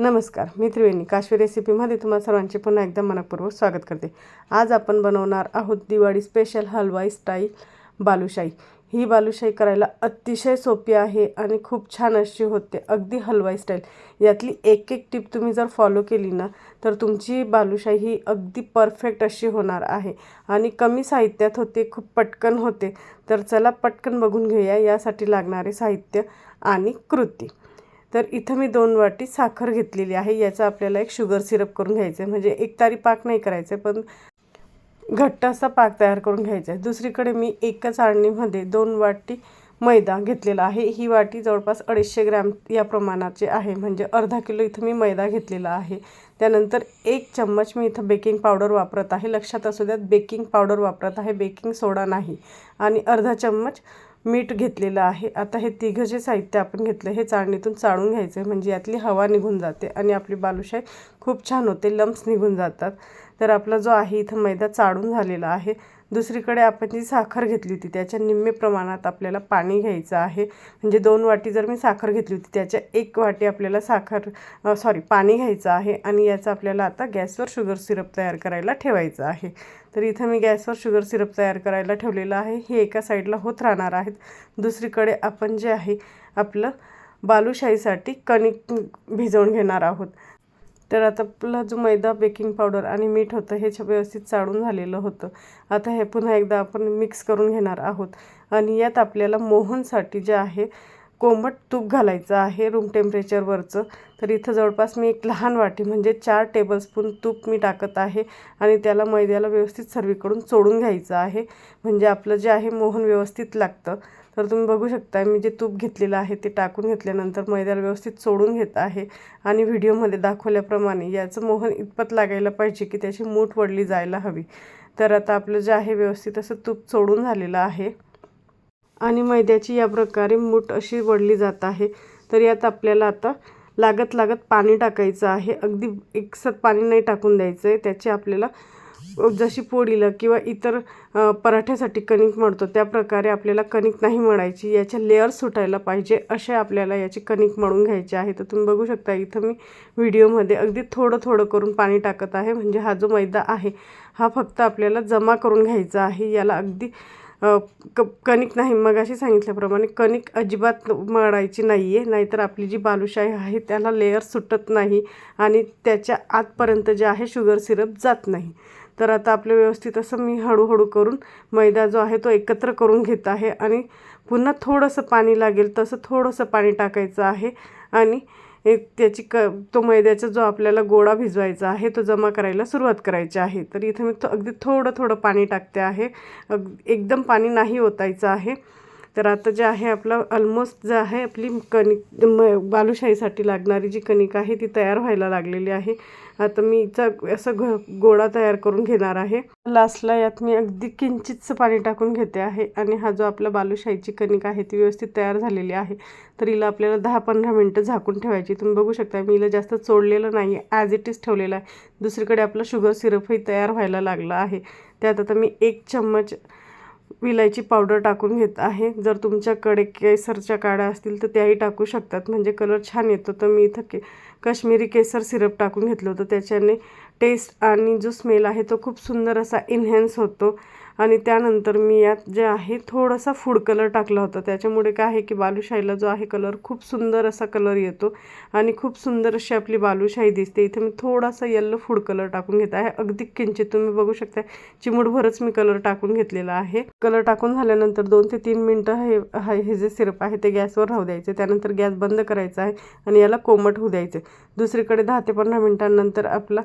नमस्कार मी त्रिवेणी. काश्मीर रेसिपीमध्ये तुम्हाला सर्वांचे पुन्हा एकदा मनपूर्वक स्वागत करते. आज आपण बनवणार आहोत दिवाळी स्पेशल हलवाई स्टाईल बालुशाही. ही बालुशाही करायला अतिशय सोपी आहे आणि खूप छान अशी होते. अगदी हलवाई स्टाईल यातली एक एक टिप तुम्ही जर फॉलो केली ना तर तुमची बालुशाही ही अगदी परफेक्ट अशी होणार आहे. आणि कमी साहित्यात होते खूप पटकन होते. तर चला पटकन बघून घेऊया यासाठी लागणारे साहित्य आणि कृती. तर इथं मी दोन वाटी साखर घेतलेली आहे. याचा आपल्याला एक शुगर सिरप करून घ्यायचं आहे म्हणजे एक तारी पाक नाही करायचं आहे पण घट्ट असा पाक तयार करून घ्यायचा आहे दुसरीकडे मी एकाच आणणीमध्ये दोन वाटी मैदा घेतलेला आहे. ही वाटी जवळपास अडीचशे ग्रॅम या प्रमाणाचे आहे. म्हणजे अर्धा किलो इथं मी मैदा घेतलेला आहे. त्यानंतर एक चम्मच मी इथं बेकिंग पावडर वापरत आहे. लक्षात असू द्यात बेकिंग पावडर वापरत आहे. बेकिंग सोडा नाही. आणि अर्धा चम्मच मीठ घेतलेलं आहे. आता हे तिघं जे साहित्य आपण घेतलं हे चाळणीतून चाळून घ्यायचं आहे म्हणजे यातली हवा निघून जाते आणि आपली बालुशाही खूप छान होते. लम्स निघून जातात. तर आपला जो आहे इथं मैदा चाळून झालेला आहे. दुसरीकडे आपण जी साखर घेतली होती त्याच्या निम्मे प्रमाणात आपल्याला पाणी घ्यायचं आहे. म्हणजे दोन वाटी जर मी साखर घेतली होती त्याच्या एक वाटी आपल्याला साखर सॉरी पाणी घ्यायचं आहे आणि याचं आपल्याला आता गॅसवर शुगर सिरप तयार करायला ठेवायचं आहे. तर इथं मी गॅसवर शुगर सिरप तयार करायला ठेवलेलं आहे. हे एका साईडला होत राहणार आहेत. दुसरीकडे आपण जे आहे आपलं बालुशाहीसाठी कणिक भिजवून घेणार आहोत. तर आता आपला जो मैदा बेकिंग पावडर आणि मीठ होतं हे व्यवस्थित चाळून झालेलं होतं. आता हे पुन्हा एकदा आपण मिक्स करून घेणार आहोत. आणि यात आपल्याला मोहनसाठी जे आहे कोंबट तूप घालायचं आहे रूम टेम्परेचरवरचं तर इथं जवळपास मी एक लहान वाटी म्हणजे चार टेबलस्पून तूप मी टाकत आहे आणि त्याला मैद्याला व्यवस्थित सर्वीकडून चोडून घ्यायचं आहे. म्हणजे आपलं जे आहे मोहन व्यवस्थित लागतं. तर तुम्ही बघू शकता मी जे तूप घेतलेलं आहे ते टाकून घेतल्यानंतर मैद्याला व्यवस्थित चोडून घेत आहे. आणि व्हिडिओमध्ये दाखवल्याप्रमाणे याचं मोहन इतपत लागायला पाहिजे की त्याची मूठ वडली जायला हवी. तर आता आपलं जे आहे व्यवस्थित असं तूप चोडून झालेलं आहे. आणि मैद्याची या प्रकारे मूठ अशी वडली जात आहे. तर यात आपल्याला आता लागत लागत पाणी टाकायचं आहे. अगदी एकसत पाणी नाही टाकून द्यायचं आहे त्याची आपल्याला जशी पोळीला किंवा इतर पराठ्यासाठी कणिक मळतो त्या प्रकारे आपल्याला कणिक नाही मळायची. याच्या लेअर सुटायला पाहिजे असे आपल्याला याची कणिक मळून घ्यायची आहे. तर तुम्ही बघू शकता इथं मी व्हिडिओमध्ये अगदी थोडं थोडं करून पाणी टाकत आहे. म्हणजे हा जो मैदा आहे हा फक्त आपल्याला जमा करून घ्यायचा आहे. याला अगदी क कणिक नाही. मग अशी सांगितल्याप्रमाणे कणिक अजिबात मळायची नाही आहे नाहीतर आपली जी बालुशाही आहे त्याला लेअर सुटत नाही आणि त्याच्या आतपर्यंत जे आहे शुगर सिरप जात नाही. तर आता आपलं व्यवस्थित असं मी हळूहळू करून मैदा जो आहे तो एकत्र करून घेत आहे आणि पुन्हा थोडंसं पाणी लागेल तसं थोडंसं पाणी टाकायचं आहे आणि एक त्याची क तो मैद्याचा जो आपल्याला गोळा भिजवायचा आहे तो जमा करायला सुरुवात करायची आहे. तर इथं मी अगदी थोडं थोडं पाणी टाकते आहे. अग एकदम पाणी नाही ओतायचं आहे. तर आता जे आहे आपलं ऑलमोस्ट जे आहे आपली कणिक म बालुशाहीसाठी लागणारी जी कणिक आहे ती तयार व्हायला लागलेली आहे. आता मी हिचा असं घ गोळा तयार करून घेणार आहे. लास्टला यात मी अगदी किंचितचं पाणी टाकून घेते आहे आणि हा जो आपला बालुशाहीची कणिक आहे ती व्यवस्थित तयार झालेली आहे. तर हिला आपल्याला दहा पंधरा मिनटं झाकून ठेवायची. तुम्ही बघू शकता मी हिला जास्त चोडलेलं नाही आहे ॲज इट इज ठेवलेलं आहे. दुसरीकडे आपलं शुगर सिरपही तयार व्हायला लागलं आहे. त्यात आता मी एक चम्मच विलायची पावडर टाकून घेत आहे. जर तुमच्याकडे केसरच्या काड्या असतील तर त्याही टाकू शकतात. म्हणजे कलर छान येतो. तर मी इथं के काश्मीरी केसर सिरप टाकून घेतलं होतं. त्याच्याने टेस्ट आणि जो स्मेल आहे तो खूप सुंदर असा इन्हॅन्स होतो. आणि त्यानंतर मी यात जे आहे थोडासा फूड कलर टाकला होता. त्याच्यामुळे काय आहे की बालुशाहीला जो आहे कलर खूप सुंदर असा कलर येतो. आणि खूप सुंदर अशी आपली बालुशाही दिसते. इथे मी थोडासा येल्लो फूड कलर टाकून घेत आहे. अगदी किंचित तुम्ही बघू शकता चिमुडभरच मी कलर टाकून घेतलेला आहे. कलर टाकून झाल्यानंतर दोन ते तीन मिनटं हे हे जे सिरप आहे ते गॅसवर राहू द्यायचे. त्यानंतर गॅस बंद करायचा आहे आणि याला कोमट होऊ द्यायचे. दुसरीकडे दहा ते पंधरा मिनटांनंतर आपला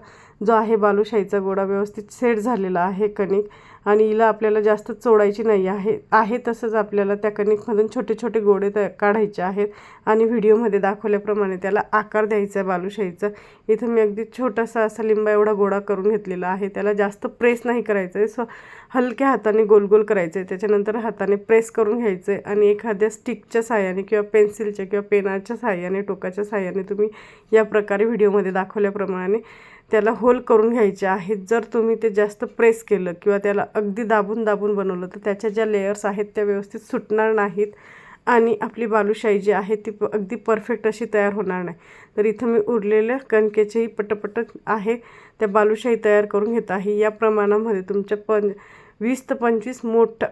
जो आहे बालुशाहीचा गोळा व्यवस्थित सेट झालेला आहे कणिक. आणि हिला आपल्याला जास्त चोडायची नाही आहे आहे तसंच आपल्याला त्या कणिकमधून छोटे छोटे गोडे त काढायचे आहेत आणि व्हिडिओमध्ये दाखवल्याप्रमाणे त्याला आकार द्यायचा आहे बालुशाहीचा. इथं मी अगदी छोटासा असा लिंबा एवढा गोळा करून घेतलेला आहे. त्याला जास्त प्रेस नाही करायचं आहे. सो हलक्या हाताने गोल गोल करायचं आहे. त्याच्यानंतर हाताने प्रेस करून घ्यायचं आहे आणि एखाद्या स्टिकच्या साह्याने किंवा पेन्सिलच्या किंवा पेनाच्या साह्याने टोकाच्या साह्याने तुम्ही या प्रकारे व्हिडिओमध्ये दाखवल्याप्रमाणे त्याला होल करून घ्यायचे आहेत. जर तुम्ही ते जास्त प्रेस केलं किंवा त्याला अगदी दाबून दाबून बनवलं तर त्याच्या ज्या लेयर्स आहेत त्या व्यवस्थित सुटणार नाहीत. आणि आपली बालुशाही जी आहे ती प अगदी परफेक्ट अशी तयार होणार नाही. तर इथं मी उरलेल्या कणकेचेही पटपट आहे त्या बालुशाही तयार करून घेत आहे. या प्रमाणामध्ये तुमच्या पण वीस ते पंचवीस मोठ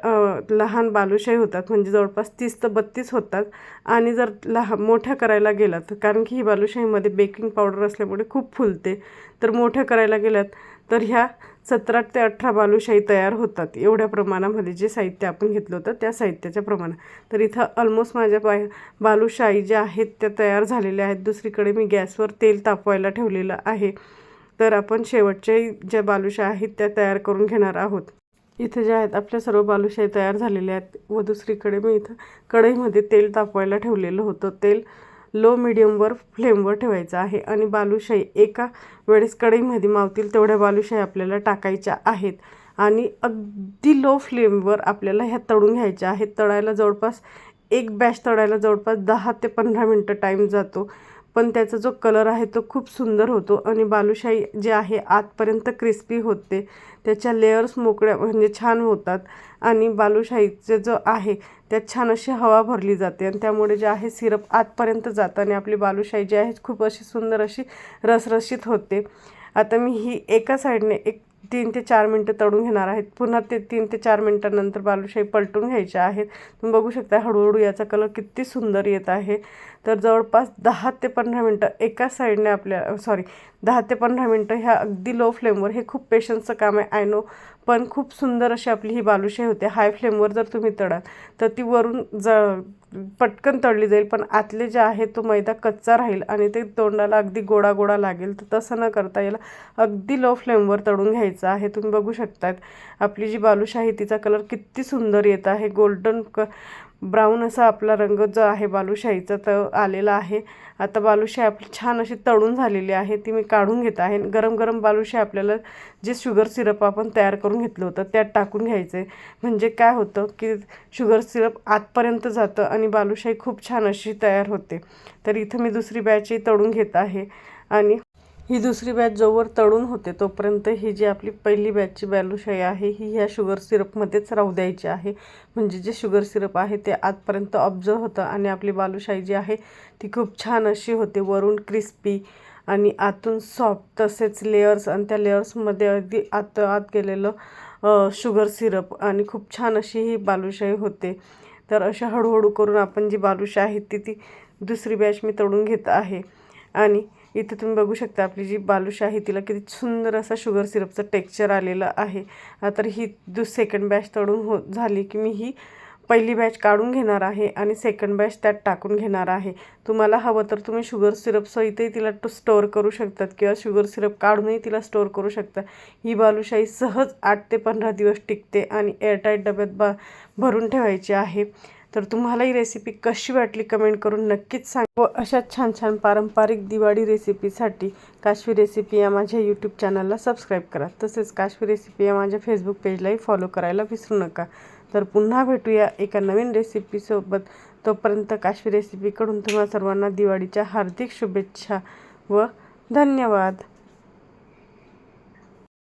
लहान बालुशाही होतात. म्हणजे जवळपास तीस ते बत्तीस होतात. आणि जर लहान मोठ्या करायला गेलात तर कारण की ही बालुशाहीमध्ये बेकिंग पावडर असल्यामुळे खूप फुलते. तर मोठ्या करायला गेल्यात तर ह्या सतरा ते अठरा बालुशाही तयार होतात. एवढ्या प्रमाणामध्ये जे साहित्य आपण घेतलं होतं त्या साहित्याच्या प्रमाणात. तर इथं ऑलमोस्ट माझ्या बाय बालुशाही ज्या आहेत त्या तयार झालेल्या आहेत. दुसरीकडे मी गॅसवर तेल तापवायला ठेवलेलं आहे. तर आपण शेवटच्या ज्या बालुशा आहेत त्या तयार करून घेणार आहोत. इथे ज्या आहेत आपल्या सर्व बालुशाही तयार झालेल्या आहेत. व दुसरीकडे मी इथं कढईमध्ये तेल तापवायला ठेवलेलं होतं. तेल लो मिडियमवर फ्लेमवर ठेवायचा आहे आणि बालुशाही एका वेळेस कढईमध्ये मावतील तेवढ्या बालुशाही आपल्याला टाकायच्या आहेत. आणि अगदी लो फ्लेमवर आपल्याला ह्या तळून घ्यायच्या आहेत. तळायला जवळपास एक बॅच तळायला जवळपास दहा ते पंधरा मिनटं टाईम जातो. पण त्याचा जो कलर आहे तो खूप सुंदर होतो. आणि बालुशाही जे आहे आतपर्यंत क्रिस्पी होते. त्याच्या लेअर्स मोकळ्या म्हणजे छान होतात. आणि बालुशाहीचे जो आहे त्यात छान अशी हवा भरली जाते. आणि त्यामुळे जे आहे सिरप आतपर्यंत जातं. आणि आपली बालुशाही जी आहे खूप अशी सुंदर अशी रसरशीत होते. आता मी ही एका साईडने एक तीन ते चार मिनटं तळून घेणार आहेत. पुन्हा ते तीन ते चार मिनटानंतर बालुशाही पलटून घ्यायच्या आहेत. तुम्ही बघू शकता हळूहळू याचा कलर किती सुंदर येत आहे. तर जवळपास दहा ते पंधरा मिनटं एका साईडने आपल्या सॉरी दहा ते पंधरा मिनटं ह्या अगदी लो फ्लेमवर हे खूप पेशन्सचं काम आहे आय नो पण खूप सुंदर अशी आपली ही बालुशाही होते. हाय फ्लेमवर जर तुम्ही तळाल तर ती वरून ज पटकन तळली जाईल पण आतले जे आहे तो मैदा कच्चा राहील आणि ते तोंडाला अगदी गोडा गोडा लागेल. तर तसं न करता याला अगदी लो फ्लेमवर तळून घ्यायचं आहे. तुम्ही बघू शकतात आपली जी बालुशाही तिचा कलर किती सुंदर येत आहे. गोल्डन क ब्राऊन असा आपला रंग जो आहे बालुशाहीचा तर आलेला आहे. आता बालुशाही आपली छान अशी तळून झालेली आहे. ती मी काढून घेत आहे. गरम गरम बालुशाही आपल्याला जे शुगर सिरप आपण तयार करून घेतलं होतं त्यात टाकून घ्यायचं. आहे म्हणजे काय होतं की शुगर सिरप आतपर्यंत जातं आणि बालुशाही खूप छान अशी तयार होते. तर इथं मी दुसरी बॅचही तळून घेत आहे. आणि ही दुसरी बॅच जोवर तळून होते तोपर्यंत ही जी आपली पहिली बॅचची बालुशाही आहे ही ह्या शुगर सिरपमध्येच राहू द्यायची आहे. म्हणजे जे शुगर सिरप आहे ते आतपर्यंत ऑब्झर्व होतं आणि आपली बालुशाही जी आहे ती खूप छान अशी होते. वरून क्रिस्पी आणि आतून सॉफ्ट तसेच लेअर्स आणि त्या लेअर्समध्ये अगदी आत आत गेलेलं शुगर सिरप आणि खूप छान अशी ही बालुशाही होते. तर अशा हळूहळू करून आपण जी बालुशाही ती ती दुसरी बॅच मी तळून घेत आहे. आणि इथे तुम्ही बघू शकता आपली जी बालुशाही तिला किती सुंदर असा शुगर सिरपचं टेक्स्चर आलेलं आहे. तर ही दुस सेकंड बॅच तळून हो झाली की मी ही पहिली बॅच काढून घेणार आहे आणि सेकंड बॅच त्यात टाकून घेणार आहे. तुम्हाला हवं तर तुम्ही शुगर सिरपसहितही तिला टू स्टोअर करू शकतात किंवा शुगर सिरप काढूनही तिला स्टोअर करू शकता. ही बालुशाही सहज आठ ते पंधरा दिवस टिकते आणि एअरटाईट डब्यात बा भरून ठेवायची आहे. तर तुम्हाला ही रेसिपी कशी वाटली कमेंट करून नक्कीच सांग. व अशा छान छान पारंपरिक दिवाळी रेसिपीसाठी काश्मीर रेसिपी या माझ्या यूट्यूब चॅनलला सबस्क्राईब करा. तसेच काश्मीर रेसिपी या माझ्या फेसबुक पेजलाही फॉलो करायला विसरू नका. तर पुन्हा भेटूया एका नवीन रेसिपीसोबत तोपर्यंत काश्मीर रेसिपीकडून तुम्हा सर्वांना दिवाळीच्या हार्दिक शुभेच्छा व धन्यवाद.